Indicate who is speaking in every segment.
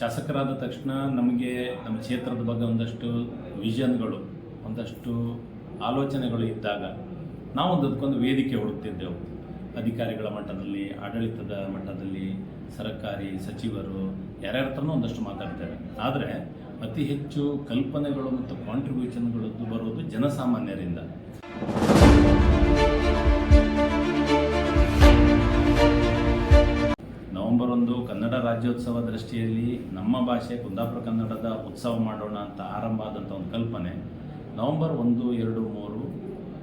Speaker 1: ಶಾಸಕರಾದ ತಕ್ಷಣ ನಮಗೆ ನಮ್ಮ ಕ್ಷೇತ್ರದ ಬಗ್ಗೆ ಒಂದಷ್ಟು ವಿಷನ್ಗಳು ಒಂದಷ್ಟು ಆಲೋಚನೆಗಳು ಇದ್ದಾಗ ನಾವು ಅದಕ್ಕೊಂದು ವೇದಿಕೆ ಹುಡುಕ್ತಿದ್ದೆವು. ಅಧಿಕಾರಿಗಳ ಮಟ್ಟದಲ್ಲಿ, ಆಡಳಿತದ ಮಟ್ಟದಲ್ಲಿ, ಸರ್ಕಾರಿ ಸಚಿವರು ಯಾರ್ಯಾರ ಹತ್ರನೂ ಒಂದಷ್ಟು ಮಾತಾಡ್ತೇವೆ. ಆದರೆ ಅತಿ ಹೆಚ್ಚು ಕಲ್ಪನೆಗಳು ಮತ್ತು ಕಾಂಟ್ರಿಬ್ಯೂಷನ್ಗಳದ್ದು ಬರೋದು ಜನಸಾಮಾನ್ಯರಿಂದ. ನವೆಂಬರ್ ಒಂದು ಕನ್ನಡ ರಾಜ್ಯೋತ್ಸವ ದೃಷ್ಟಿಯಲ್ಲಿ ನಮ್ಮ ಭಾಷೆ ಕುಂದಾಪುರ ಕನ್ನಡದ ಉತ್ಸವ ಮಾಡೋಣ ಅಂತ ಆರಂಭ ಆದಂಥ ಒಂದು ಕಲ್ಪನೆ. ನವೆಂಬರ್ ಒಂದು, ಎರಡು, ಮೂರು,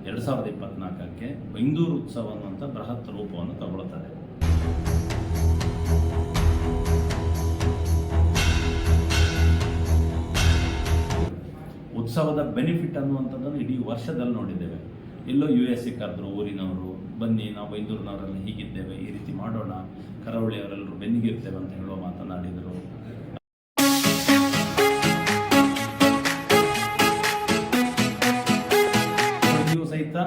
Speaker 1: ಎರಡು ಸಾವಿರದ ಇಪ್ಪತ್ನಾಲ್ಕಕ್ಕೆ ಬೆಂಗಳೂರು ಉತ್ಸವ ಅನ್ನುವಂಥ ಬೃಹತ್ ರೂಪವನ್ನು ತಗೊಳ್ತದೆ. ಉತ್ಸವದ ಬೆನಿಫಿಟ್ ಅನ್ನುವಂಥದ್ದನ್ನು ಇಡೀ ವರ್ಷದಲ್ಲಿ ನೋಡಿದ್ದೇವೆ. ಎಲ್ಲೋ ಯು ಎಸ್ ಸಿ ಕರೆದ್ರು ಊರಿನವರು, ಬನ್ನಿ, ನಾವು ಬೈಂದೂರಿನವರೆಲ್ಲ ಹೀಗಿದ್ದೇವೆ, ಈ ರೀತಿ ಮಾಡೋಣ ಕರಾವಳಿಯವರೆಲ್ಲರೂ ಬೆನ್ನಿಗಿರ್ತೇವೆ ಅಂತ ಹೇಳುವ ಮಾತನಾಡಿದರು ಸಹಿತ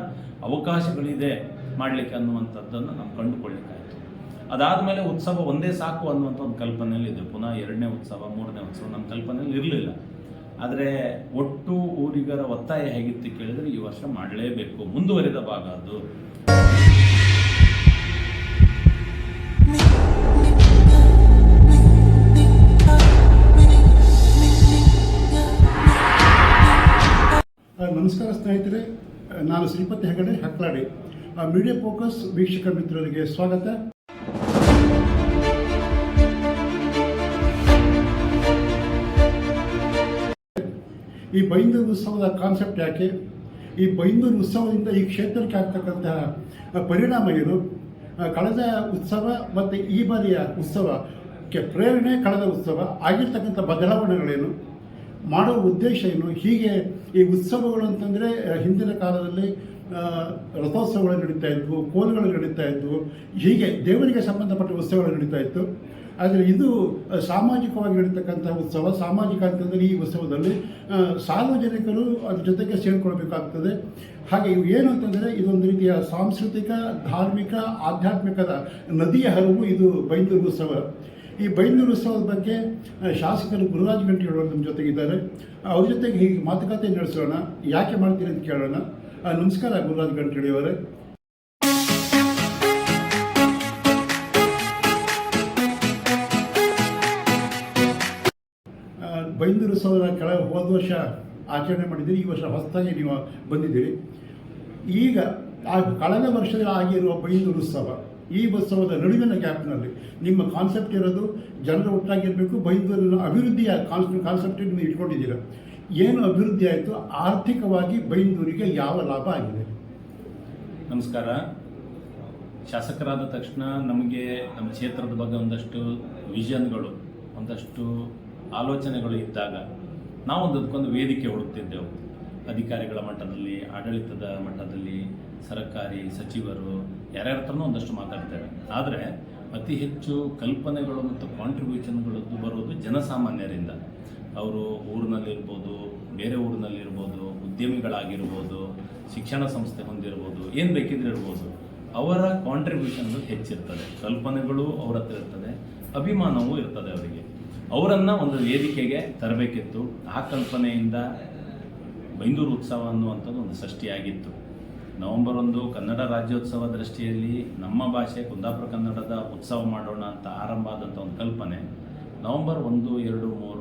Speaker 1: ಅವಕಾಶಗಳಿದೆ ಮಾಡಲಿಕ್ಕೆ ಅನ್ನುವಂಥದ್ದನ್ನು ನಾವು ಕಂಡುಕೊಳ್ಳಿಕ್ಕಾಯಿತು. ಅದಾದಮೇಲೆ ಉತ್ಸವ ಒಂದೇ ಸಾಕು ಅನ್ನುವಂಥ ಒಂದು ಕಲ್ಪನೆಯಲ್ಲಿ ಇದೆ ಪುನಃ ಎರಡನೇ ಉತ್ಸವ, ಮೂರನೇ ಉತ್ಸವ ನಮ್ಮ ಕಲ್ಪನೆಯಲ್ಲಿ ಇರಲಿಲ್ಲ. ಆದರೆ ಒಟ್ಟು ಊರಿಗರ ಒತ್ತಾಯ ಹೇಗಿತ್ತು ಕೇಳಿದರೆ ಈ ವರ್ಷ ಮಾಡಲೇಬೇಕು. ಮುಂದುವರಿದ ಭಾಗ ಅದು.
Speaker 2: ನಮಸ್ಕಾರ ಸ್ನೇಹಿತರೆ. ನಾನು ಶ್ರೀಪತಿ ಹೆಗಡೆ, ಹಕ್ಲಾಡಿ. ಮೀಡಿಯಾ ಫೋಕಸ್ ವೀಕ್ಷಕ ಮಿತ್ರರಿಗೆ ಸ್ವಾಗತ. ಈ ಬೈಂದೂರು ಉತ್ಸವದ ಕಾನ್ಸೆಪ್ಟ್ ಯಾಕೆ? ಈ ಬೈಂದೂರು ಉತ್ಸವದಿಂದ ಈ ಕ್ಷೇತ್ರಕ್ಕೆ ಆಗ್ತಕ್ಕಂತಹ ಪರಿಣಾಮ ಏನು? ಕಳೆದ ಉತ್ಸವ ಮತ್ತು ಈ ಬಾರಿಯ ಉತ್ಸವಕ್ಕೆ ಪ್ರೇರಣೆ ಕಳೆದ ಉತ್ಸವ ಆಗಿರ್ತಕ್ಕಂಥ ಬದಲಾವಣೆಗಳೇನು? ಮಾಡೋ ಉದ್ದೇಶ ಏನು? ಹೀಗೆ ಈ ಉತ್ಸವಗಳು ಅಂತಂದರೆ ಹಿಂದಿನ ಕಾಲದಲ್ಲಿ ರಥೋತ್ಸವಗಳು ನಡೀತಾ ಇದ್ವು, ಕೋಲುಗಳು ನಡೀತಾ ಇದ್ವು. ಹೀಗೆ ದೇವರಿಗೆ ಸಂಬಂಧಪಟ್ಟ ಉತ್ಸವಗಳು ನಡೀತಾ ಇತ್ತು. ಆದರೆ ಇದು ಸಾಮಾಜಿಕವಾಗಿ ನಡೀತಕ್ಕಂಥ ಉತ್ಸವ. ಸಾಮಾಜಿಕ ಅಂತಂದರೆ ಈ ಉತ್ಸವದಲ್ಲಿ ಸಾರ್ವಜನಿಕರು ಅದ್ರ ಜೊತೆಗೆ ಸೇರಿಕೊಳ್ಬೇಕಾಗ್ತದೆ. ಹಾಗೆ ಇವು ಏನು ಅಂತಂದರೆ, ಇದೊಂದು ರೀತಿಯ ಸಾಂಸ್ಕೃತಿಕ, ಧಾರ್ಮಿಕ, ಆಧ್ಯಾತ್ಮಿಕದ ನದಿಯ ಹರಿವು ಇದು ಬೈಂದೂರು ಉತ್ಸವ. ಈ ಬೈಂದೂರು ಉತ್ಸವದ ಬಗ್ಗೆ ಶಾಸಕರು ಗುರುರಾಜ್ ಗಂಟಿಯವರು ನಮ್ಮ ಜೊತೆಗಿದ್ದಾರೆ. ಅವ್ರ ಜೊತೆಗೆ ಹೀಗೆ ಮಾತುಕತೆ ನಡೆಸೋಣ. ಯಾಕೆ ಮಾಡ್ತೀರಿ ಅಂತ ಕೇಳೋಣ. ನಮಸ್ಕಾರ, ಗುರುರಾಜ್ ಅವರೇ. ಬೈಂದೂರು ಸಾವಿರ ಕೆಳ ಹೋದ ವರ್ಷ ಆಚರಣೆ ಮಾಡಿದ್ದೀರಿ, ಈ ವರ್ಷ ಹೊಸದಾಗಿ ನೀವು ಬಂದಿದ್ದೀರಿ. ಈಗ ಆ ಕಳೆದ ವರ್ಷದಲ್ಲಿ ಆಗಿರುವ ಬೈಂದೂರು ಉತ್ಸವ ಈ ಉತ್ಸವದ ನಡುವಿನ ಗ್ಯಾಪ್ನಲ್ಲಿ ನಿಮ್ಮ ಕಾನ್ಸೆಪ್ಟ್ ಇರೋದು, ಜನರ ಒಟ್ಟಾಗಿರಬೇಕು, ಬೈಂದೂರಿನ ಅಭಿವೃದ್ಧಿಯ ಕಾನ್ಸೆಪ್ಟ್ ಕಾನ್ಸೆಪ್ಟ್ ನೀವು ಇಟ್ಕೊಂಡಿದ್ದೀರ. ಏನು ಅಭಿವೃದ್ಧಿ ಆಯಿತು, ಆರ್ಥಿಕವಾಗಿ ಬೈಂದೂರಿಗೆ ಯಾವ ಲಾಭ ಆಗಿದೆ?
Speaker 1: ನಮಸ್ಕಾರ. ಶಾಸಕರಾದ ತಕ್ಷಣ ನಮಗೆ ನಮ್ಮ ಕ್ಷೇತ್ರದ ಬಗ್ಗೆ ಒಂದಷ್ಟು ವಿಷನ್ಗಳು ಒಂದಷ್ಟು ಆಲೋಚನೆಗಳು ಇದ್ದಾಗ ನಾವು ಅದಕ್ಕೊಂದು ವೇದಿಕೆ ಹುಡುಕ್ತಿದ್ದೆವು. ಅಧಿಕಾರಿಗಳ ಮಟ್ಟದಲ್ಲಿ, ಆಡಳಿತದ ಮಟ್ಟದಲ್ಲಿ, ಸರ್ಕಾರಿ ಸಚಿವರು ಹತ್ರನೂ ಒಂದಷ್ಟು ಮಾತಾಡ್ತೇವೆ. ಆದರೆ ಅತಿ ಹೆಚ್ಚು ಕಲ್ಪನೆಗಳು ಮತ್ತು ಕಾಂಟ್ರಿಬ್ಯೂಷನ್ಗಳು ಬರೋದು ಜನಸಾಮಾನ್ಯರಿಂದ. ಅವರು ಊರಿನಲ್ಲಿರ್ಬೋದು, ಬೇರೆ ಊರಿನಲ್ಲಿರ್ಬೋದು, ಉದ್ಯಮಿಗಳಾಗಿರ್ಬೋದು, ಶಿಕ್ಷಣ ಸಂಸ್ಥೆ ಹೊಂದಿರ್ಬೋದು, ಏನು ಬೇಕಿದ್ರೆ ಇರ್ಬೋದು, ಅವರ ಕಾಂಟ್ರಿಬ್ಯೂಷನ್ಗಳು ಹೆಚ್ಚಿರ್ತದೆ. ಕಲ್ಪನೆಗಳು ಅವ್ರ ಹತ್ರ ಇರ್ತದೆ, ಅಭಿಮಾನವೂ ಇರ್ತದೆ ಅವರಿಗೆ. ಅವರನ್ನು ಒಂದು ವೇದಿಕೆಗೆ ತರಬೇಕಿತ್ತು. ಆ ಕಲ್ಪನೆಯಿಂದ ಬೈಂದೂರು ಉತ್ಸವ ಅನ್ನುವಂಥದ್ದು ಒಂದು ಸೃಷ್ಟಿಯಾಗಿತ್ತು. ನವೆಂಬರ್ ಒಂದು, ಕನ್ನಡ ರಾಜ್ಯೋತ್ಸವ ದೃಷ್ಟಿಯಲ್ಲಿ ನಮ್ಮ ಭಾಷೆ ಕುಂದಾಪುರ ಕನ್ನಡದ ಉತ್ಸವ ಮಾಡೋಣ ಅಂತ ಆರಂಭ ಆದಂಥ ಒಂದು ಕಲ್ಪನೆ. ನವೆಂಬರ್ ಒಂದು, ಎರಡು, ಮೂರು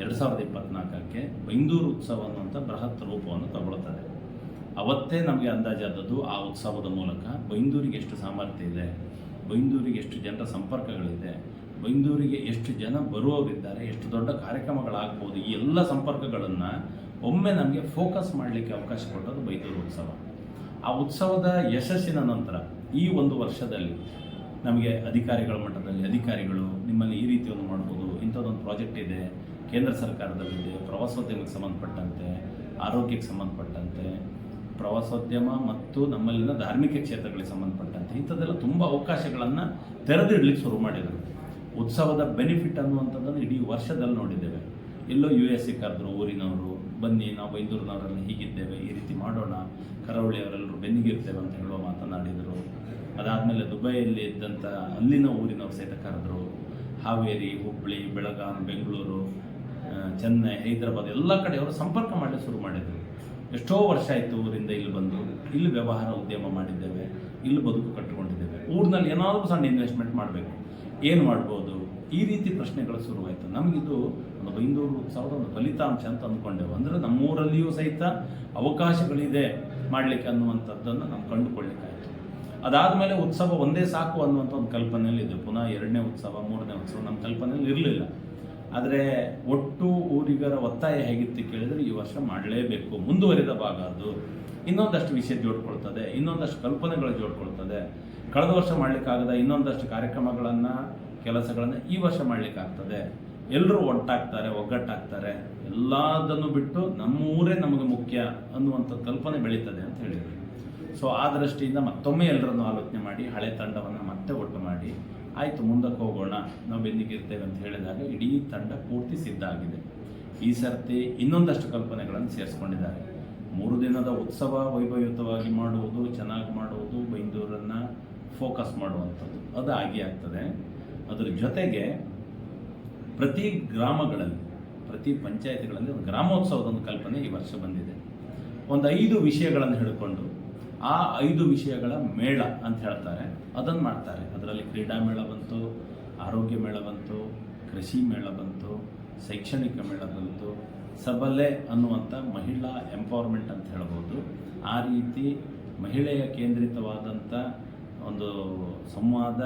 Speaker 1: ಎರಡು ಸಾವಿರದ ಇಪ್ಪತ್ನಾಲ್ಕಕ್ಕೆ ಬೈಂದೂರು ಉತ್ಸವ ಅನ್ನುವಂಥ ಬೃಹತ್ ರೂಪವನ್ನು ತಗೊಳ್ತದೆ ಅವತ್ತೇ ನಮಗೆ ಅಂದಾಜಾದದ್ದು ಆ ಉತ್ಸವದ ಮೂಲಕ ಬೈಂದೂರಿಗೆ ಎಷ್ಟು ಸಾಮರ್ಥ್ಯ ಇದೆ ಬೈಂದೂರಿಗೆ ಎಷ್ಟು ಜನರ ಸಂಪರ್ಕಗಳಿದೆ ಬೈಂದೂರಿಗೆ ಎಷ್ಟು ಜನ ಬರುವವರಿದ್ದಾರೆ, ಎಷ್ಟು ದೊಡ್ಡ ಕಾರ್ಯಕ್ರಮಗಳಾಗ್ಬೋದು, ಈ ಎಲ್ಲ ಸಂಪರ್ಕಗಳನ್ನು ಒಮ್ಮೆ ನಮಗೆ ಫೋಕಸ್ ಮಾಡಲಿಕ್ಕೆ ಅವಕಾಶ ಕೊಟ್ಟದ್ದು ಬೈಂದೂರು ಉತ್ಸವ. ಆ ಉತ್ಸವದ ಯಶಸ್ಸಿನ ನಂತರ ಈ ಒಂದು ವರ್ಷದಲ್ಲಿ ನಮಗೆ ಅಧಿಕಾರಿಗಳ ಮಟ್ಟದಲ್ಲಿ ಅಧಿಕಾರಿಗಳು ನಿಮ್ಮಲ್ಲಿ ಈ ರೀತಿ ಒಂದು ಮಾಡ್ಬೋದು, ಇಂಥದ್ದೊಂದು ಪ್ರಾಜೆಕ್ಟ್ ಇದೆ ಕೇಂದ್ರ ಸರ್ಕಾರದಲ್ಲಿದೆ, ಪ್ರವಾಸೋದ್ಯಮಕ್ಕೆ ಸಂಬಂಧಪಟ್ಟಂತೆ, ಆರೋಗ್ಯಕ್ಕೆ ಸಂಬಂಧಪಟ್ಟಂತೆ, ಪ್ರವಾಸೋದ್ಯಮ ಮತ್ತು ನಮ್ಮಲ್ಲಿನ ಧಾರ್ಮಿಕ ಕ್ಷೇತ್ರಗಳಿಗೆ ಸಂಬಂಧಪಟ್ಟಂತೆ ಇಂಥದ್ದೆಲ್ಲ ತುಂಬ ಅವಕಾಶಗಳನ್ನು ತೆರೆದಿಡ್ಲಿಕ್ಕೆ ಶುರು ಮಾಡಿದರು. ಉತ್ಸವದ ಬೆನಿಫಿಟ್ ಅನ್ನುವಂಥದ್ದನ್ನು ಇಡೀ ವರ್ಷದಲ್ಲಿ ನೋಡಿದ್ದೇವೆ. ಎಲ್ಲೋ ಯು ಎಸ್ ಕರೆದ್ರು, ಊರಿನವರು, ಬನ್ನಿ, ನಾವು ಬೈಂದೂರಿನವರೆಲ್ಲ ಹೀಗಿದ್ದೇವೆ, ಈ ರೀತಿ ಮಾಡೋಣ, ಕರಾವಳಿಯವರೆಲ್ಲರೂ ಬೆನ್ನಿಗಿರ್ತೇವೆ ಅಂತ ಹೇಳುವ ಮಾತನಾಡಿದರು. ಅದಾದಮೇಲೆ ದುಬೈಯಲ್ಲಿ ಇದ್ದಂಥ ಅಲ್ಲಿನ ಊರಿನವರು ಸಹಿತ ಕರೆದ್ರು. ಹಾವೇರಿ ಹುಬ್ಬಳ್ಳಿ ಬೆಳಗಾಂ, ಬೆಂಗಳೂರು ಚೆನ್ನೈ, ಹೈದರಾಬಾದ್ ಎಲ್ಲ ಕಡೆ ಅವರು ಸಂಪರ್ಕ ಮಾಡಲಿಕ್ಕೆ ಶುರು ಮಾಡಿದರು. ಎಷ್ಟೋ ವರ್ಷ ಆಯಿತು ಊರಿಂದ ಇಲ್ಲಿ ಬಂದು. ಇಲ್ಲಿ ವ್ಯವಹಾರ ಉದ್ಯಮ ಮಾಡಿದ್ದೇವೆ. ಇಲ್ಲಿ ಬದುಕು ಕಟ್ಟಿಕೊಂಡಿದ್ದೇವೆ. ಊರಿನಲ್ಲಿ ಏನಾದರೂ ಸಣ್ಣ ಇನ್ವೆಸ್ಟ್ಮೆಂಟ್ ಮಾಡಬೇಕು. ಏನು ಮಾಡ್ಬೋದು? ಈ ರೀತಿ ಪ್ರಶ್ನೆಗಳು ಶುರುವಾಯಿತು. ನಮಗಿದು ಒಂದು ಬೈಂದೂರು ಸಾವಿರದ ಒಂದು ಫಲಿತಾಂಶ ಅಂತ ಅಂದ್ಕೊಂಡೆವು. ಅಂದರೆ ನಮ್ಮೂರಲ್ಲಿಯೂ ಸಹಿತ ಅವಕಾಶಗಳಿದೆ ಮಾಡಲಿಕ್ಕೆ ಅನ್ನುವಂಥದ್ದನ್ನು ನಾವು ಕಂಡುಕೊಳ್ಳಿಕ್ಕಾಯಿತು. ಅದಾದಮೇಲೆ ಉತ್ಸವ ಒಂದೇ ಸಾಕು ಅನ್ನುವಂಥ ಒಂದು ಕಲ್ಪನೆಯಲ್ಲಿ ಇದೆ ಪುನಃ ಎರಡನೇ ಉತ್ಸವ, ಮೂರನೇ ಉತ್ಸವ ನಮ್ಮ ಕಲ್ಪನೆಯಲ್ಲಿ ಇರಲಿಲ್ಲ. ಆದರೆ ಒಟ್ಟು ಊರಿಗರ ಒತ್ತಾಯ ಹೇಗಿತ್ತು ಕೇಳಿದರೆ ಈ ವರ್ಷ ಮಾಡಲೇಬೇಕು. ಮುಂದುವರಿದ ಭಾಗ ಅದು. ಇನ್ನೊಂದಷ್ಟು ವಿಷಯ ಜೋಡ್ಕೊಳ್ತದೆ, ಇನ್ನೊಂದಷ್ಟು ಕಲ್ಪನೆಗಳು ಜೋಡ್ಕೊಳ್ತದೆ. ಕಳೆದ ವರ್ಷ ಮಾಡಲಿಕ್ಕಾಗದ ಇನ್ನೊಂದಷ್ಟು ಕಾರ್ಯಕ್ರಮಗಳನ್ನು, ಕೆಲಸಗಳನ್ನು ಈ ವರ್ಷ ಮಾಡಲಿಕ್ಕಾಗ್ತದೆ. ಎಲ್ಲರೂ ಒಟ್ಟಾಗ್ತಾರೆ, ಒಗ್ಗಟ್ಟಾಗ್ತಾರೆ. ಎಲ್ಲದನ್ನು ಬಿಟ್ಟು ನಮ್ಮ ಊರೇ ನಮಗೆ ಮುಖ್ಯ ಅನ್ನುವಂಥ ಕಲ್ಪನೆ ಬೆಳೀತದೆ ಅಂತ ಹೇಳಿದರು. ಸೊ ಆ ದೃಷ್ಟಿಯಿಂದ ಮತ್ತೊಮ್ಮೆ ಎಲ್ಲರನ್ನು ಆಲೋಚನೆ ಮಾಡಿ, ಹಳೆ ತಂಡವನ್ನು ಮತ್ತೆ ಒಟ್ಟು ಮಾಡಿ. ಆಯಿತು, ಮುಂದಕ್ಕೆ ಹೋಗೋಣ, ನಾವು ಬೆನ್ನಿಗಿರ್ತೇವೆ ಅಂತ ಹೇಳಿದಾಗ ಇಡೀ ತಂಡ ಪೂರ್ತಿ ಸಿದ್ಧ ಆಗಿದೆ ಈ ಸರ್ತಿ ಇನ್ನೊಂದಷ್ಟು ಕಲ್ಪನೆಗಳನ್ನು ಸೇರಿಸ್ಕೊಂಡಿದ್ದಾರೆ. ಮೂರು ದಿನದ ಉತ್ಸವ ವೈಭವಯುತವಾಗಿ ಮಾಡುವುದು, ಚೆನ್ನಾಗಿ ಮಾಡುವುದು ಬೈಂದೂರನ್ನು ಫೋಕಸ್ ಮಾಡುವಂಥದ್ದು. ಅದು ಆಗಿ ಆಗ್ತದೆ. ಅದರ ಜೊತೆಗೆ ಪ್ರತಿ ಗ್ರಾಮಗಳಲ್ಲಿ, ಪ್ರತಿ ಪಂಚಾಯತಿಗಳಲ್ಲಿ ಒಂದು ಗ್ರಾಮೋತ್ಸವದ ಒಂದು ಕಲ್ಪನೆ ಈ ವರ್ಷ ಬಂದಿದೆ. ಒಂದು ಐದು ವಿಷಯಗಳನ್ನು ಹಿಡ್ಕೊಂಡು, ಆ ಐದು ವಿಷಯಗಳ ಮೇಳ ಅಂತ ಹೇಳ್ತಾರೆ. ಅದನ್ನು ಮಾಡ್ತಾರೆ. ಅದರಲ್ಲಿ ಕ್ರೀಡಾ ಮೇಳ ಬಂತು, ಆರೋಗ್ಯ ಮೇಳ ಬಂತು, ಕೃಷಿ ಮೇಳ ಬಂತು, ಶೈಕ್ಷಣಿಕ ಮೇಳ ಬಂತು, ಸಬಲೆ ಅನ್ನುವಂಥ ಮಹಿಳಾ ಎಂಪವರ್ಮೆಂಟ್ ಅಂತ ಹೇಳ್ಬೋದು. ಆ ರೀತಿ ಮಹಿಳೆಯ ಕೇಂದ್ರಿತವಾದಂಥ ಒಂದು ಸಂವಾದ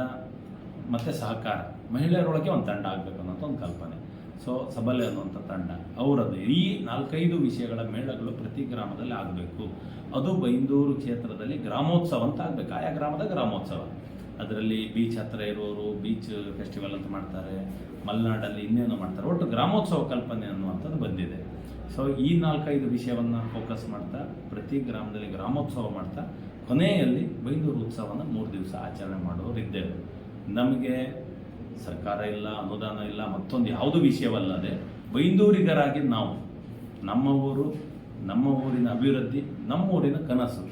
Speaker 1: ಮತ್ತು ಸಹಕಾರ. ಮಹಿಳೆಯರೊಳಗೆ ಒಂದು ತಂಡ ಆಗಬೇಕು ಅನ್ನೋಂಥ ಒಂದು ಕಲ್ಪನೆ. ಸೊ, ಸಬಲೆ ಅನ್ನುವಂಥ ತಂಡ. ಅವರದ್ದು ಈ ನಾಲ್ಕೈದು ವಿಷಯಗಳ ಮೇಳಗಳು ಪ್ರತಿ ಗ್ರಾಮದಲ್ಲಿ ಆಗಬೇಕು. ಅದು ಬೈಂದೂರು ಕ್ಷೇತ್ರದಲ್ಲಿ ಗ್ರಾಮೋತ್ಸವ ಅಂತ ಆಗಬೇಕು. ಆಯಾ ಗ್ರಾಮದ ಗ್ರಾಮೋತ್ಸವ. ಅದರಲ್ಲಿ ಬೀಚ್ ಹತ್ತಿರ ಇರೋರು ಬೀಚ್ ಫೆಸ್ಟಿವಲ್ ಅಂತ ಮಾಡ್ತಾರೆ, ಮಲೆನಾಡಲ್ಲಿ ಇನ್ನೇನು ಮಾಡ್ತಾರೆ. ಒಟ್ಟು ಗ್ರಾಮೋತ್ಸವ ಕಲ್ಪನೆ ಅನ್ನುವಂಥದ್ದು ಬಂದಿದೆ. ಸೊ ಈ ನಾಲ್ಕೈದು ವಿಷಯವನ್ನು ಫೋಕಸ್ ಮಾಡ್ತಾ, ಪ್ರತಿ ಗ್ರಾಮದಲ್ಲಿ ಗ್ರಾಮೋತ್ಸವ ಮಾಡ್ತಾ, ಕೊನೆಯಲ್ಲಿ ಬೈಂದೂರು ಉತ್ಸವನ ಮೂರು ದಿವಸ ಆಚರಣೆ ಮಾಡೋರಿದ್ದೇವೆ ನಮಗೆ ಸರ್ಕಾರ ಇಲ್ಲ, ಅನುದಾನ ಇಲ್ಲ, ಮತ್ತೊಂದು ಯಾವುದು ವಿಷಯವಲ್ಲದೆ ಬೈಂದೂರಿಗರಾಗಿ ನಾವು, ನಮ್ಮ ಊರು, ನಮ್ಮ ಊರಿನ ಅಭಿವೃದ್ಧಿ, ನಮ್ಮ ಊರಿನ ಕನಸು.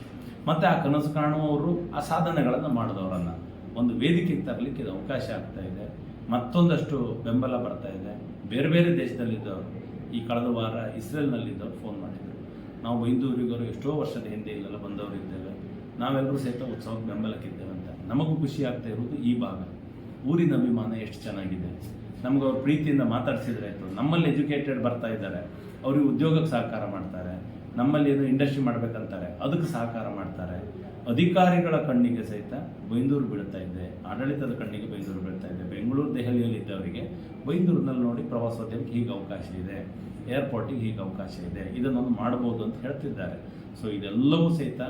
Speaker 1: ಮತ್ತು ಆ ಕನಸು ಕಾಣುವವರು ಆ ಸಾಧನೆಗಳನ್ನು ಮಾಡಿದವರನ್ನು. ಒಂದು ವೇದಿಕೆಗೆ ತರಲಿಕ್ಕೆ ಇದು ಅವಕಾಶ ಆಗ್ತಾ ಇದೆ. ಮತ್ತೊಂದಷ್ಟು ಬೆಂಬಲ ಬರ್ತಾ ಇದೆ. ಬೇರೆ ಬೇರೆ ದೇಶದಲ್ಲಿದ್ದವರು ಈ ಕಳೆದ ವಾರ ಇಸ್ರೇಲ್ನಲ್ಲಿದ್ದವರು ಫೋನ್ ಮಾಡಿದರು. ನಾವು ಬೈಂದೂರಿಗರು ಎಷ್ಟೋ ವರ್ಷದ ಹಿಂದೆ ಇಲ್ಲೆಲ್ಲ ಬಂದವರು ಇದ್ದೇವೆ. ನಾವೆಲ್ಲರೂ ಸಹಿತ ಉತ್ಸವಕ್ಕೆ ಬೆಂಬಲಕ್ಕಿದ್ದೇವೆ ಅಂತ. ನಮಗೂ ಖುಷಿ ಆಗ್ತಾ ಇರೋದು ಈ ಭಾಗ. ಊರಿನ ಅಭಿಮಾನ ಎಷ್ಟು ಚೆನ್ನಾಗಿದೆ. ನಮ್ಗೆ ಅವ್ರ ಪ್ರೀತಿಯಿಂದ ಮಾತಾಡಿಸಿದ್ರೆ ಆಯಿತು. ನಮ್ಮಲ್ಲಿ ಎಜುಕೇಟೆಡ್ ಬರ್ತಾ ಇದ್ದಾರೆ. ಅವ್ರಿಗೆ ಉದ್ಯೋಗಕ್ಕೆ ಸಹಕಾರ ಮಾಡ್ತಾರೆ. ನಮ್ಮಲ್ಲಿ ಏನು ಇಂಡಸ್ಟ್ರಿ ಮಾಡ್ಬೇಕಂತಾರೆ. ಅದಕ್ಕೆ ಸಹಕಾರ ಮಾಡ್ತಾರೆ. ಅಧಿಕಾರಿಗಳ ಕಣ್ಣಿಗೆ ಸಹಿತ ಬೈಂದೂರು ಬೀಳ್ತಾ ಇದೆ. ಆಡಳಿತದ ಕಣ್ಣಿಗೆ ಬೈಂದೂರು ಬೀಳ್ತಾ ಇದೆ. ಬೆಂಗಳೂರು, ದೆಹಲಿಯಲ್ಲಿ ಇದ್ದವರಿಗೆ ಬೈಂದೂರಿನಲ್ಲಿ ನೋಡಿ ಪ್ರವಾಸೋದ್ಯಮಕ್ಕೆ ಹೀಗೆ ಅವಕಾಶ ಇದೆ. ಏರ್ಪೋರ್ಟಿಗೆ ಹೀಗೆ ಅವಕಾಶ ಇದೆ. ಇದನ್ನೊಂದು ಮಾಡ್ಬೋದು ಅಂತ ಹೇಳ್ತಿದ್ದಾರೆ. ಸೊ ಇದೆಲ್ಲವೂ ಸಹಿತ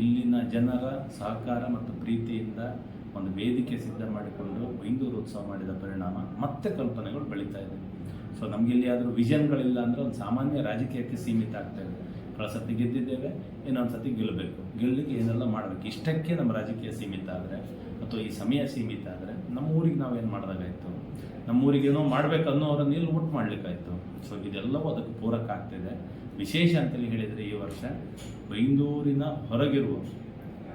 Speaker 1: ಇಲ್ಲಿನ ಜನರ ಸಹಕಾರ ಮತ್ತು ಪ್ರೀತಿಯಿಂದ ಒಂದು ವೇದಿಕೆ ಸಿದ್ಧ ಮಾಡಿಕೊಂಡು ಬೈಂದೂರು ಉತ್ಸವ ಮಾಡಿದ ಪರಿಣಾಮ ಮತ್ತೆ ಕಲ್ಪನೆಗಳು ಬೆಳೀತಾ ಇದೆ. ಸೊ ನಮ್ಗೆ ಆದರೂ ವಿಷನ್ಗಳಿಲ್ಲ ಅಂದರೆ ಒಂದು ಸಾಮಾನ್ಯ ರಾಜಕೀಯಕ್ಕೆ ಸೀಮಿತ ಆಗ್ತಾ ಇದೆ. ಸತಿ ಗೆದ್ದಿದ್ದೇವೆ, ಇನ್ನೊಂದು ಸತಿ ಗೆಲ್ಲಬೇಕು. ಗೆಲ್ಲಲಿಕ್ಕೆ ಏನೆಲ್ಲ ಮಾಡಬೇಕು? ಇಷ್ಟಕ್ಕೆ ನಮ್ಮ ರಾಜಕೀಯ ಸೀಮಿತ ಆದರೆ ಅಥವಾ ಈ ಸಮಯ ಸೀಮಿತ ಆದರೆ, ನಮ್ಮ ಊರಿಗೆ ನಾವೇನು ಮಾಡಿದಾಗಾಯ್ತು? ನಮ್ಮ ಊರಿಗೆ ಮಾಡಬೇಕನ್ನೋ ಅವರ ಇಲ್ಲಿ ಊಟ ಮಾಡಲಿಕ್ಕಾಯ್ತು. ಸೊ ಇದೆಲ್ಲವೂ ಅದಕ್ಕೆ ಪೂರಕ ಆಗ್ತಿದೆ. ವಿಶೇಷ ಅಂತೇಳಿ ಹೇಳಿದರೆ ಈ ವರ್ಷ ಬೈಂದೂರಿನ ಹೊರಗಿರುವ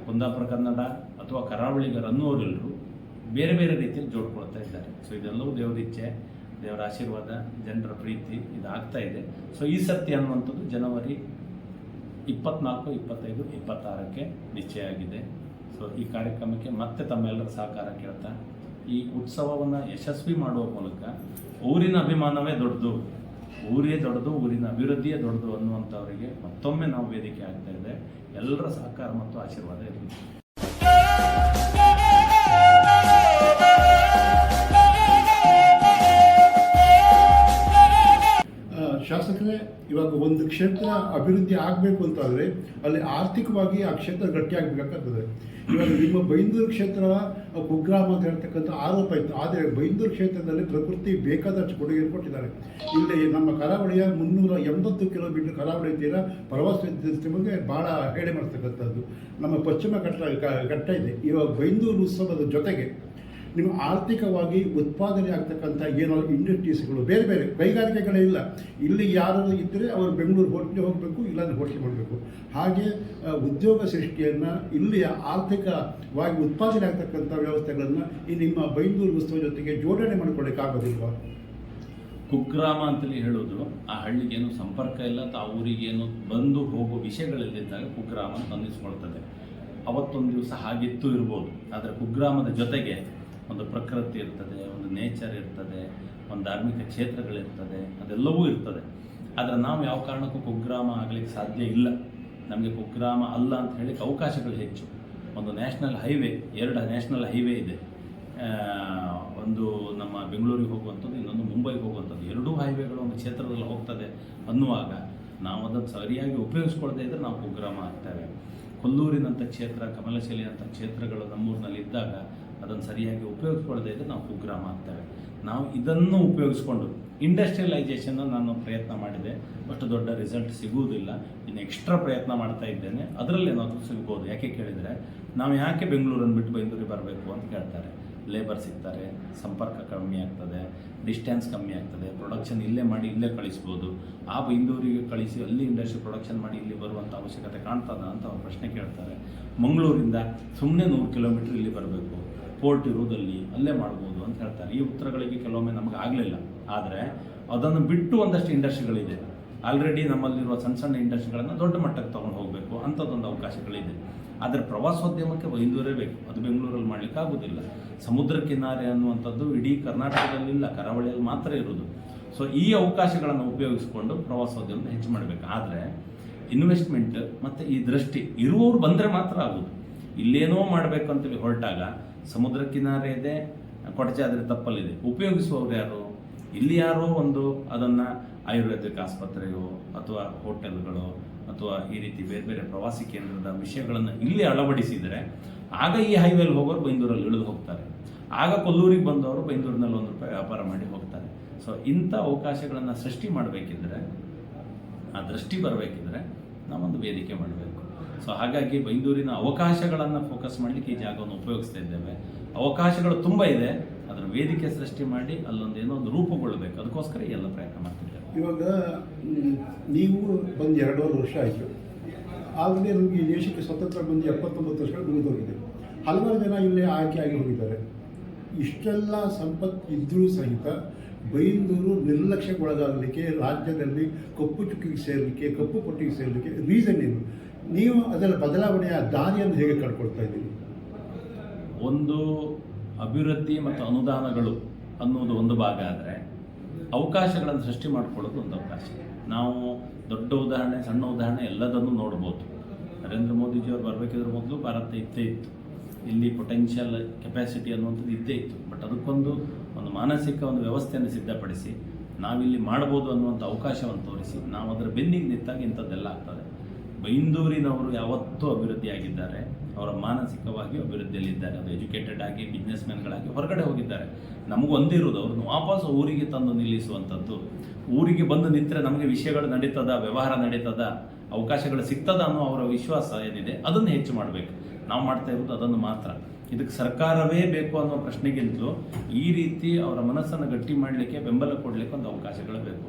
Speaker 1: ಕುಂದಾಪುರ, ಕನ್ನಡ ಅಥವಾ ಕರಾವಳಿಗರು ಅನ್ನೋರೆಲ್ಲರೂ ಬೇರೆ ಬೇರೆ ರೀತಿಯಲ್ಲಿ ಜೋಡ್ಕೊಳ್ತಾ ಇದ್ದಾರೆ. ಸೊ ಇದೆಲ್ಲವೂ ದೇವರ ಇಚ್ಛೆ ದೇವರ ಆಶೀರ್ವಾದ, ಜನರ ಪ್ರೀತಿ ಇದಾಗ್ತಾ ಇದೆ. ಸೊ ಈ ಸತ್ಯ ಅನ್ನುವಂಥದ್ದು ಜನವರಿ ಇಪ್ಪತ್ನಾಲ್ಕು, ಇಪ್ಪತ್ತೈದು, ಇಪ್ಪತ್ತಾರಕ್ಕೆ ನಿಶ್ಚಯ ಆಗಿದೆ. ಸೊ ಈ ಕಾರ್ಯಕ್ರಮಕ್ಕೆ ಮತ್ತೆ ತಮ್ಮೆಲ್ಲರ ಸಹಕಾರ ಕೇಳ್ತಾ, ಈ ಉತ್ಸವವನ್ನು ಯಶಸ್ವಿ ಮಾಡುವ ಮೂಲಕ ಊರಿನ ಅಭಿಮಾನವೇ ದೊಡ್ಡದು, ಊರೇ ದೊಡ್ಡದು, ಊರಿನ ಅಭಿವೃದ್ಧಿಯೇ ದೊಡ್ಡದು ಅನ್ನುವಂಥವರಿಗೆ ಮತ್ತೊಮ್ಮೆ ನಾವು ವೇದಿಕೆ ಆಗ್ತಾ ಇದೆ. ಎಲ್ಲರ ಸಹಕಾರ ಮತ್ತು ಆಶೀರ್ವಾದ ಇರಲಿ.
Speaker 2: ಶಾಸಕರೇ, ಇವಾಗ ಒಂದು ಕ್ಷೇತ್ರ ಅಭಿವೃದ್ಧಿ ಆಗಬೇಕು ಅಂತಾದರೆ ಅಲ್ಲಿ ಆರ್ಥಿಕವಾಗಿ ಆ ಕ್ಷೇತ್ರ ಗಟ್ಟಿಯಾಗಬೇಕಾಗ್ತದೆ. ಇವಾಗ ನಿಮ್ಮ ಬೈಂದೂರು ಕ್ಷೇತ್ರ ಕುಗ್ರಾಮ ಅಂತ ಹೇಳ್ತಕ್ಕಂಥ ಆರೋಪ ಇತ್ತು. ಆದರೆ ಬೈಂದೂರು ಕ್ಷೇತ್ರದಲ್ಲಿ ಪ್ರಕೃತಿ ಬೇಕಾದಷ್ಟು ಕೊಡುಗೆ ಕೊಟ್ಟಿದ್ದಾರೆ. ಇಲ್ಲಿ ನಮ್ಮ ಕರಾವಳಿಯ ಮುನ್ನೂರ ಎಂಬತ್ತು ಕಿಲೋಮೀಟರ್ ಕರಾವಳಿ ತೀರ ಪ್ರವಾಸೋದ್ಯಮಕ್ಕೆ ಭಾಳ ಹೇಳಿ ಮಾಡ್ತಕ್ಕಂಥದ್ದು. ನಮ್ಮ ಪಶ್ಚಿಮ ಘಟ್ಟ ಘಟ್ಟ ಇದೆ. ಇವಾಗ ಬೈಂದೂರು ಉತ್ಸವದ ಜೊತೆಗೆ ನಿಮ್ಮ ಆರ್ಥಿಕವಾಗಿ ಉತ್ಪಾದನೆ ಆಗ್ತಕ್ಕಂಥ ಏನೋ ಇಂಡಸ್ಟ್ರೀಸ್ಗಳು, ಬೇರೆ ಬೇರೆ ಕೈಗಾರಿಕೆಗಳೇ ಇಲ್ಲ. ಇಲ್ಲಿ ಯಾರು ಇದ್ದರೆ ಅವರು ಬೆಂಗಳೂರು ಹೋಟ್ಲಿಗೆ ಹೋಗಬೇಕು, ಇಲ್ಲಾಂದ್ರೆ ಹೋಟ್ಲಿಗೆ ಮಾಡಬೇಕು ಹಾಗೆ ಉದ್ಯೋಗ ಸೃಷ್ಟಿಯನ್ನು ಇಲ್ಲಿಯ ಆರ್ಥಿಕವಾಗಿ ಉತ್ಪಾದನೆ ಆಗ್ತಕ್ಕಂಥ ವ್ಯವಸ್ಥೆಗಳನ್ನು ಈ ನಿಮ್ಮ ಬೈಂದೂರು ಉತ್ಸವ ಜೊತೆಗೆ ಜೋಡಣೆ ಮಾಡ್ಕೊಳ್ಳಿಕ್ಕಾಗೋದಿಲ್ವಾ
Speaker 1: ಕುಗ್ರಾಮ ಅಂತಲೇ ಹೇಳೋದು, ಆ ಹಳ್ಳಿಗೇನು ಸಂಪರ್ಕ ಇಲ್ಲ ಆ ಊರಿಗೇನು ಬಂದು ಹೋಗೋ ವಿಷಯಗಳಲ್ಲಿದ್ದಾಗ ಕುಗ್ರಾಮ ಸ್ಪಂದಿಸ್ಕೊಳ್ತದೆ ಅವತ್ತೊಂದು ದಿವಸ ಹಾಗಿತ್ತು ಇರ್ಬೋದು, ಆದರೆ ಕುಗ್ರಾಮದ ಜೊತೆಗೆ ಒಂದು ಪ್ರಕೃತಿ ಇರ್ತದೆ, ಒಂದು ನೇಚರ್ ಇರ್ತದೆ, ಒಂದು ಧಾರ್ಮಿಕ ಕ್ಷೇತ್ರಗಳಿರ್ತದೆ, ಅದೆಲ್ಲವೂ ಇರ್ತದೆ. ಆದರೆ ನಾವು ಯಾವ ಕಾರಣಕ್ಕೂ ಕುಗ್ರಾಮ ಆಗಲಿಕ್ಕೆ ಸಾಧ್ಯ ಇಲ್ಲ. ನಮಗೆ ಕುಗ್ರಾಮ ಅಲ್ಲ ಅಂತ ಹೇಳಿಕ್ಕೆ ಅವಕಾಶಗಳು ಹೆಚ್ಚು. ಒಂದು ನ್ಯಾಷನಲ್ ಹೈವೇ ಎರಡು ನ್ಯಾಷನಲ್ ಹೈವೇ ಇದೆ. ಒಂದು ನಮ್ಮ ಬೆಂಗಳೂರಿಗೆ ಹೋಗುವಂಥದ್ದು, ಇನ್ನೊಂದು ಮುಂಬೈಗೆ ಹೋಗುವಂಥದ್ದು. ಎರಡೂ ಹೈವೇಗಳು ಒಂದು ಕ್ಷೇತ್ರದಲ್ಲಿ ಹೋಗ್ತದೆ ಅನ್ನುವಾಗ ನಾವು ಅದನ್ನು ಸರಿಯಾಗಿ ಉಪಯೋಗಿಸ್ಕೊಳ್ದೇ ಇದ್ದರೆ ನಾವು ಕುಗ್ರಾಮ ಆಗ್ತೇವೆ. ಕೊಲ್ಲೂರಿನಂಥ ಕ್ಷೇತ್ರ, ಕಮಲಶಿಲೆಯಂಥ ಕ್ಷೇತ್ರಗಳು ನಮ್ಮೂರಿನಲ್ಲಿ ಇದ್ದಾಗ ಅದನ್ನು ಸರಿಯಾಗಿ ಉಪಯೋಗಿಸ್ಕೊಳ್ಳದೇ ಇದ್ದರೆ ನಾವು ಕುಗ್ರಾಮ ಆಗ್ತೇವೆ. ನಾವು ಇದನ್ನು ಉಪಯೋಗಿಸ್ಕೊಂಡು ಇಂಡಸ್ಟ್ರಿಯಲೈಸೇಷನ್ ನಾನು ಪ್ರಯತ್ನ ಮಾಡಿದೆ. ಅಷ್ಟು ದೊಡ್ಡ ರಿಸಲ್ಟ್ ಸಿಗುವುದಿಲ್ಲ. ಇನ್ನು ಎಕ್ಸ್ಟ್ರಾ ಪ್ರಯತ್ನ ಮಾಡ್ತಾ ಇದ್ದೇನೆ. ಅದರಲ್ಲಿ ಏನಾದರೂ ಸಿಗ್ಬೋದು. ಯಾಕೆ ಕೇಳಿದರೆ ನಾವು ಯಾಕೆ ಬೆಂಗಳೂರನ್ನು ಬಿಟ್ಟು ಬೆಂಗಳೂರಿಗೆ ಬರಬೇಕು ಅಂತ ಕೇಳ್ತಾರೆ. ಲೇಬರ್ ಸಿಗ್ತಾರೆ, ಸಂಪರ್ಕ ಕಮ್ಮಿ ಆಗ್ತದೆ ಡಿಸ್ಟೆನ್ಸ್ ಕಮ್ಮಿ ಆಗ್ತದೆ ಪ್ರೊಡಕ್ಷನ್ ಇಲ್ಲೇ ಮಾಡಿ ಇಲ್ಲೇ ಕಳಿಸ್ಬೋದು. ಆ ಬೈಂದೂರಿಗೆ ಕಳಿಸಿ ಅಲ್ಲಿ ಇಂಡಸ್ಟ್ರಿ ಪ್ರೊಡಕ್ಷನ್ ಮಾಡಿ ಇಲ್ಲಿ ಬರುವಂಥ ಅವಶ್ಯಕತೆ ಕಾಣ್ತದ ಅಂತ ಅವ್ರು ಪ್ರಶ್ನೆ ಕೇಳ್ತಾರೆ. ಮಂಗಳೂರಿಂದ ಸುಮ್ಮನೆ ನೂರು ಕಿಲೋಮೀಟ್ರ್ ಇಲ್ಲಿ ಬರಬೇಕು. ಪೋರ್ಟ್ ಇರುವುದಲ್ಲಿ ಅಲ್ಲೇ ಮಾಡ್ಬೋದು ಅಂತ ಹೇಳ್ತಾರೆ. ಈ ಉತ್ತರಗಳಿಗೆ ಕೆಲವೊಮ್ಮೆ ನಮಗೆ ಆಗಲಿಲ್ಲ. ಆದರೆ ಅದನ್ನು ಬಿಟ್ಟು ಒಂದಷ್ಟು ಇಂಡಸ್ಟ್ರಿಗಳಿದೆ. ಆಲ್ರೆಡಿ ನಮ್ಮಲ್ಲಿರುವ ಸಣ್ಣ ಸಣ್ಣ ಇಂಡಸ್ಟ್ರಿಗಳನ್ನು ದೊಡ್ಡ ಮಟ್ಟಕ್ಕೆ ತೊಗೊಂಡು ಹೋಗಬೇಕು ಅಂಥದ್ದೊಂದು ಅವಕಾಶಗಳಿದೆ. ಆದರೆ ಪ್ರವಾಸೋದ್ಯಮಕ್ಕೆ ಬೈಂದೂರೇ ಬೇಕು. ಅದು ಬೆಂಗಳೂರಲ್ಲಿ ಮಾಡಲಿಕ್ಕೆ ಆಗೋದಿಲ್ಲ. ಸಮುದ್ರ ಕಿನಾರೆ ಅನ್ನುವಂಥದ್ದು ಇಡೀ ಕರ್ನಾಟಕದಲ್ಲಿಲ್ಲ. ಕರಾವಳಿಯಲ್ಲಿ ಮಾತ್ರ ಇರೋದು. ಸೊ ಈ ಅವಕಾಶಗಳನ್ನು ಉಪಯೋಗಿಸಿಕೊಂಡು ಪ್ರವಾಸೋದ್ಯಮ ಹೆಚ್ಚು ಮಾಡಬೇಕು. ಆದರೆ ಇನ್ವೆಸ್ಟ್ಮೆಂಟ್ ಮತ್ತು ಈ ದೃಷ್ಟಿ ಇರುವವರು ಬಂದರೆ ಮಾತ್ರ ಆಗೋದು. ಇಲ್ಲೇನೋ ಮಾಡಬೇಕು ಅಂತೇಳಿ ಹೊರಟಾಗ ಸಮುದ್ರ ಕಿನಾರೆ ಇದೆ ಕೊಡಚಾದ್ರಿ ತಪ್ಪಲಿದೆ ಉಪಯೋಗಿಸುವವರು ಯಾರು? ಇಲ್ಲಿ ಯಾರೋ ಒಂದು ಅದನ್ನು ಆಯುರ್ವೇದಿಕ್ ಆಸ್ಪತ್ರೆಯೋ ಅಥವಾ ಹೋಟೆಲ್ಗಳು ಅಥವಾ ಈ ರೀತಿ ಬೇರೆ ಬೇರೆ ಪ್ರವಾಸಿ ಕೇಂದ್ರದ ವಿಷಯಗಳನ್ನು ಇಲ್ಲಿ ಅಳವಡಿಸಿದರೆ, ಆಗ ಈ ಹೈವೇಲಿ ಹೋಗೋರು ಬೆಂಗಳೂರಲ್ಲಿ ಇಳಿದು ಹೋಗ್ತಾರೆ. ಆಗ ಕೊಲ್ಲೂರಿಗೆ ಬಂದವರು ಬೈಂದೂರಿನಲ್ಲಿ ಒಂದು ರೂಪಾಯಿ ವ್ಯಾಪಾರ ಮಾಡಿ ಹೋಗ್ತಾರೆ. ಸೊ ಇಂಥ ಅವಕಾಶಗಳನ್ನು ಸೃಷ್ಟಿ ಮಾಡಬೇಕಿದ್ರೆ, ಆ ದೃಷ್ಟಿ ಬರಬೇಕಿದ್ರೆ ನಾವೊಂದು ವೇದಿಕೆ ಮಾಡಬೇಕು. ಸೊ ಹಾಗಾಗಿ ಬೈಂದೂರಿನ ಅವಕಾಶಗಳನ್ನು ಫೋಕಸ್ ಮಾಡಲಿಕ್ಕೆ ಈ ಜಾಗವನ್ನು ಉಪಯೋಗಿಸ್ತಾ ಇದ್ದೇವೆ. ಅವಕಾಶಗಳು ತುಂಬ ಇದೆ. ಅದರ ವೇದಿಕೆ ಸೃಷ್ಟಿ ಮಾಡಿ ಅಲ್ಲೊಂದು ಏನೋ ಒಂದು ರೂಪುಗೊಳ್ಳಬೇಕು. ಅದಕ್ಕೋಸ್ಕರ ಎಲ್ಲ ಪ್ರಯತ್ನ ಮಾಡ್ತಿದ್ದೇವೆ.
Speaker 2: ಇವಾಗ ನೀವು ಬಂದು ಎರಡೂವರೆ ವರ್ಷ ಆಯಿತು. ಆಗಲೇ ನಮಗೆ ದೇಶಕ್ಕೆ ಸ್ವತಂತ್ರ ಬಂದು ಎಪ್ಪತ್ತೊಂಬತ್ತು ವರ್ಷಗಳು ಮುಗಿದೋಗಿದೆ. ಹಲವಾರು ಜನ ಇಲ್ಲಿ ಆಗಿ ಹೋಗಿದ್ದಾರೆ. ಇಷ್ಟೆಲ್ಲ ಸಂಪತ್ತು ಇದ್ದರೂ ಸಹಿತ ಬೈಂದೂರು ನಿರ್ಲಕ್ಷ್ಯಕ್ಕೊಳಗಾಗಲಿಕ್ಕೆ ರಾಜ್ಯದಲ್ಲಿ ಕಪ್ಪು ಚುಕ್ಕಿಗೆ ಸೇರಲಿಕ್ಕೆ, ಕಪ್ಪು ಪಟ್ಟಿಗೆ ಸೇರಲಿಕ್ಕೆ ರೀಸನ್ ಏನು? ನೀವು ಅದರ ಬದಲಾವಣೆಯ ದಾರಿಯನ್ನು ಹೇಗೆ ಕಳ್ಕೊಳ್ತಾ ಇದ್ದೀರಿ?
Speaker 1: ಒಂದು ಅಭಿವೃದ್ಧಿ ಮತ್ತು ಅನುದಾನಗಳು ಅನ್ನೋದು ಒಂದು ಭಾಗ ಆದರೆ ಅವಕಾಶಗಳನ್ನು ಸೃಷ್ಟಿ ಮಾಡಿಕೊಳ್ಳೋದು ಒಂದು ಅವಕಾಶ. ನಾವು ದೊಡ್ಡ ಉದಾಹರಣೆ, ಸಣ್ಣ ಉದಾಹರಣೆ ಎಲ್ಲದನ್ನು ನೋಡ್ಬೋದು. ನರೇಂದ್ರ ಮೋದಿಜಿಯವರು ಬರಬೇಕಿದ್ರೆ ಮೊದಲು ಭಾರತ ಇದ್ದೇ ಇತ್ತು. ಇಲ್ಲಿ ಪೊಟೆನ್ಷಿಯಲ್ ಕೆಪಾಸಿಟಿ ಅನ್ನುವಂಥದ್ದು ಇದ್ದೇ ಇತ್ತು. ಬಟ್ ಅದಕ್ಕೊಂದು ಒಂದು ಮಾನಸಿಕ ಒಂದು ವ್ಯವಸ್ಥೆಯನ್ನು ಸಿದ್ಧಪಡಿಸಿ ನಾವಿಲ್ಲಿ ಮಾಡ್ಬೋದು ಅನ್ನುವಂಥ ಅವಕಾಶವನ್ನು ತೋರಿಸಿ ನಾವು ಅದರ ಬೆನ್ನಿಗೆ ನಿಂತಾಗ ಇಂಥದ್ದೆಲ್ಲ ಆಗ್ತದೆ. ಬೈಂದೂರಿನವರು ಯಾವತ್ತೂ ಅಭಿವೃದ್ಧಿಯಾಗಿದ್ದಾರೆ. ಅವರ ಮಾನಸಿಕವಾಗಿ ಅಭಿವೃದ್ಧಿಯಲ್ಲಿದ್ದಾರೆ. ಅದು ಎಜುಕೇಟೆಡ್ ಆಗಿ ಬಿಸ್ನೆಸ್ ಮ್ಯಾನ್ಗಳಾಗಿ ಹೊರಗಡೆ ಹೋಗಿದ್ದಾರೆ. ನಮಗೊಂದಿರೋದು ಅವ್ರನ್ನ ವಾಪಸ್ ಊರಿಗೆ ತಂದು ನಿಲ್ಲಿಸುವಂಥದ್ದು. ಊರಿಗೆ ಬಂದು ನಿಂತರೆ ನಮಗೆ ವಿಷಯಗಳು ನಡೀತದ, ವ್ಯವಹಾರ ನಡೀತದ, ಅವಕಾಶಗಳು ಸಿಗ್ತದ ಅನ್ನೋ ಅವರ ವಿಶ್ವಾಸ ಏನಿದೆ, ಅದನ್ನು ಹೆಚ್ಚು ಮಾಡಬೇಕು. ನಾವು ಮಾಡ್ತಾ ಇರೋದು ಅದನ್ನು ಮಾತ್ರ. ಇದಕ್ಕೆ ಸರ್ಕಾರವೇ ಬೇಕು ಅನ್ನೋ ಪ್ರಶ್ನೆಗಿಂತಲೂ ಈ ರೀತಿ ಅವರ ಮನಸ್ಸನ್ನು ಗಟ್ಟಿ ಮಾಡಲಿಕ್ಕೆ, ಬೆಂಬಲ ಕೊಡಲಿಕ್ಕೆ ಒಂದು ಅವಕಾಶಗಳು ಬೇಕು.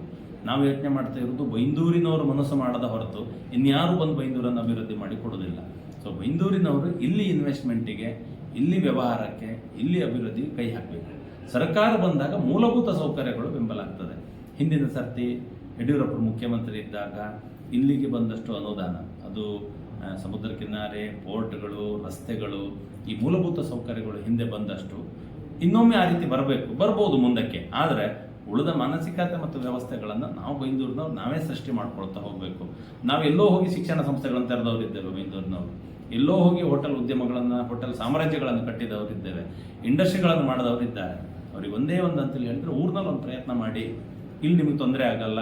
Speaker 1: ನಾವು ಯೋಚನೆ ಮಾಡ್ತಾ ಇರೋದು ಬೈಂದೂರಿನವರು ಮನಸ್ಸು ಮಾಡದ ಹೊರತು ಇನ್ಯಾರು ಬಂದು ಬೈಂದೂರನ್ನು ಅಭಿವೃದ್ಧಿ ಮಾಡಿ ಕೊಡೋದಿಲ್ಲ ಸೊ ಬೈಂದೂರಿನವರು ಇಲ್ಲಿ ಇನ್ವೆಸ್ಟ್ಮೆಂಟಿಗೆ ಇಲ್ಲಿ ವ್ಯವಹಾರಕ್ಕೆ, ಇಲ್ಲಿ ಅಭಿವೃದ್ಧಿ ಕೈ ಹಾಕಬೇಕು. ಸರ್ಕಾರ ಬಂದಾಗ ಮೂಲಭೂತ ಸೌಕರ್ಯಗಳು ಬೆಂಬಲ ಆಗ್ತದೆ. ಹಿಂದಿನ ಸರ್ತಿ ಯಡಿಯೂರಪ್ಪರು ಮುಖ್ಯಮಂತ್ರಿ ಇದ್ದಾಗ ಇಲ್ಲಿಗೆ ಬಂದಷ್ಟು ಅನುದಾನ. ಅದು ಸಮುದ್ರ ಕಿನಾರೆ, ಪೋರ್ಟ್ಗಳು, ರಸ್ತೆಗಳು, ಈ ಮೂಲಭೂತ ಸೌಕರ್ಯಗಳು ಹಿಂದೆ ಬಂದಷ್ಟು ಇನ್ನೊಮ್ಮೆ ಆ ರೀತಿ ಬರಬೇಕು. ಬರ್ಬೋದು ಮುಂದಕ್ಕೆ. ಆದರೆ ಉಳಿದ ಮಾನಸಿಕತೆ ಮತ್ತು ವ್ಯವಸ್ಥೆಗಳನ್ನು ನಾವು ಬೈಂದೂರಿನವ್ರು ನಾವೇ ಸೃಷ್ಟಿ ಮಾಡ್ಕೊಳ್ತಾ ಹೋಗಬೇಕು. ನಾವು ಎಲ್ಲೋ ಹೋಗಿ ಶಿಕ್ಷಣ ಸಂಸ್ಥೆಗಳನ್ನು ತೆರೆದವರಿದ್ದೇವೆ ಬೈಂದೂರಿನವರು. ಎಲ್ಲೋ ಹೋಗಿ ಹೋಟೆಲ್ ಉದ್ಯಮಗಳನ್ನು, ಹೋಟೆಲ್ ಸಾಮ್ರಾಜ್ಯಗಳನ್ನು ಕಟ್ಟಿದವರು ಇದ್ದೇವೆ. ಇಂಡಸ್ಟ್ರಿಗಳನ್ನು ಮಾಡಿದವರಿದ್ದಾರೆ ಅವ್ರಿಗೆ ಒಂದೇ ಒಂದು ಅಂತ ಹೇಳಿದ್ರೆ ಊರಿನಲ್ಲಿ ಒಂದು ಪ್ರಯತ್ನ ಮಾಡಿ. ಇಲ್ಲಿ ನಿಮಗೆ ತೊಂದರೆ ಆಗಲ್ಲ.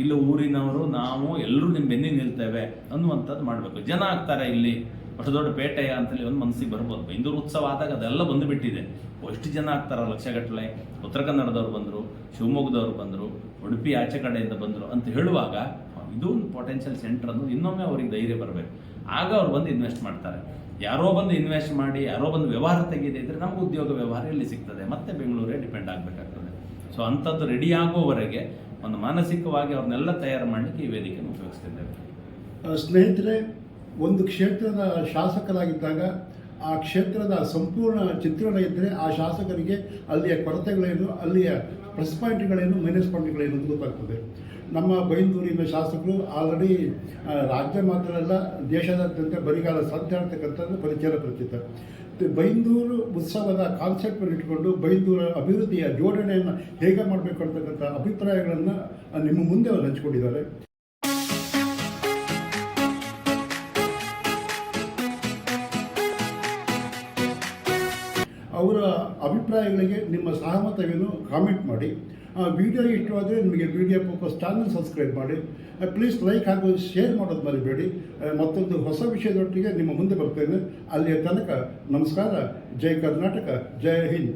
Speaker 1: ಇಲ್ಲಿ ಊರಿನವರು, ನಾವು ಎಲ್ಲರೂ ನಿಮ್ಮ ಬೆನ್ನಿ ನಿಲ್ತೇವೆ ಅನ್ನುವಂಥದ್ದು ಮಾಡಬೇಕು. ಜನ ಆಗ್ತಾರೆ ಇಲ್ಲಿ. ಅಷ್ಟು ದೊಡ್ಡ ಪೇಟೆಯ ಅಂತೇಳಿ ಒಂದು ಮನಸ್ಸಿಗೆ ಬರ್ಬೋದು. ಬೈಂದೂರು ಉತ್ಸವ ಆದಾಗ ಅದೆಲ್ಲ ಬಂದುಬಿಟ್ಟಿದೆ. ಎಷ್ಟು ಜನ ಆಗ್ತಾರ ಲಕ್ಷಗಟ್ಟಲೆ. ಉತ್ತರ ಕನ್ನಡದವ್ರು ಬಂದರು, ಶಿವಮೊಗ್ಗದವ್ರು ಬಂದರು, ಉಡುಪಿ ಆಚೆ ಕಡೆಯಿಂದ ಬಂದರು ಅಂತ ಹೇಳುವಾಗ ಇದು ಒಂದು ಪೊಟೆನ್ಷಿಯಲ್ ಸೆಂಟರ್ ಅನ್ನೋದು ಇನ್ನೊಮ್ಮೆ ಅವ್ರಿಗೆ ಧೈರ್ಯ ಬರಬೇಕು. ಆಗ ಅವ್ರು ಬಂದು ಇನ್ವೆಸ್ಟ್ ಮಾಡ್ತಾರೆ. ಯಾರೋ ಬಂದು ಇನ್ವೆಸ್ಟ್ ಮಾಡಿ, ಯಾರೋ ಬಂದು ವ್ಯವಹಾರ ತೆಗೆದೇ ಇದ್ದರೆ ನಮ್ಗೆ ಉದ್ಯೋಗ ವ್ಯವಹಾರ ಎಲ್ಲಿ ಸಿಗ್ತದೆ. ಮತ್ತೆ ಬೆಂಗಳೂರೇ ಡಿಪೆಂಡ್ ಆಗಬೇಕಾಗ್ತದೆ. ಸೊ ಅಂಥದ್ದು ರೆಡಿ ಆಗೋವರೆಗೆ ಒಂದು ಮಾನಸಿಕವಾಗಿ ಅವ್ರನ್ನೆಲ್ಲ ತಯಾರು ಮಾಡಲಿಕ್ಕೆ ಈ ವೇದಿಕೆಯನ್ನು ಉಪಯೋಗಿಸ್ತಿದ್ದೇವೆ.
Speaker 2: ಸ್ನೇಹಿತರೆ, ಒಂದು ಕ್ಷೇತ್ರದ ಶಾಸಕರಾಗಿದ್ದಾಗ ಆ ಕ್ಷೇತ್ರದ ಸಂಪೂರ್ಣ ಚಿತ್ರಣ ಇದ್ದರೆ ಆ ಶಾಸಕರಿಗೆ ಅಲ್ಲಿಯ ಕೊರತೆಗಳೇನು, ಅಲ್ಲಿಯ ಪ್ಲಸ್ ಪಾಯಿಂಟ್ಗಳೇನು ಮೈನಸ್ ಪಾಯಿಂಟ್ಗಳೇನು ಅಂತ ಗೊತ್ತಾಗ್ತದೆ. ನಮ್ಮ ಬೈಂದೂರಿನ ಶಾಸಕರು ಆಲ್ರೆಡಿ ರಾಜ್ಯ ಮಾತ್ರ ಅಲ್ಲ, ದೇಶದಾದ್ಯಂತ ಬರಿಗಾಲ ಆಗ್ತಕ್ಕಂಥದ್ದು ಪರಿಚಯ ಪರಿಚಿತ. ಬೈಂದೂರು ಉತ್ಸವದ ಕಾನ್ಸೆಪ್ಟನ್ನು ಇಟ್ಕೊಂಡು ಬೈಂದೂರ ಅಭಿವೃದ್ಧಿಯ ಜೋಡಣೆಯನ್ನು ಹೇಗೆ ಮಾಡಬೇಕು ಅಂತಕ್ಕಂಥ ಅಭಿಪ್ರಾಯಗಳನ್ನು ನಿಮ್ಮ ಮುಂದೆ ಅವರು ಹಂಚಿಕೊಂಡಿದ್ದಾರೆ. ಅವರ ಅಭಿಪ್ರಾಯಗಳಿಗೆ ನಿಮ್ಮ ಸಹಮತವೇನು ಕಾಮೆಂಟ್ ಮಾಡಿ. ವಿಡಿಯೋ ಇಷ್ಟವಾದರೆ ನಿಮಗೆ ವಿಡಿಯೋ ಫೋಕಸ್ ಚಾನಲ್ ಸಬ್ಸ್ಕ್ರೈಬ್ ಮಾಡಿ. ಪ್ಲೀಸ್ ಲೈಕ್ ಹಾಗೂ ಶೇರ್ ಮಾಡೋದು ಮರಿಬೇಡಿ. ಮತ್ತೊಂದು ಹೊಸ ವಿಷಯದೊಟ್ಟಿಗೆ ನಿಮ್ಮ ಮುಂದೆ ಬರ್ತೇನೆ. ಅಲ್ಲಿಯ ತನಕ ನಮಸ್ಕಾರ. ಜೈ ಕರ್ನಾಟಕ. ಜೈ ಹಿಂದ್.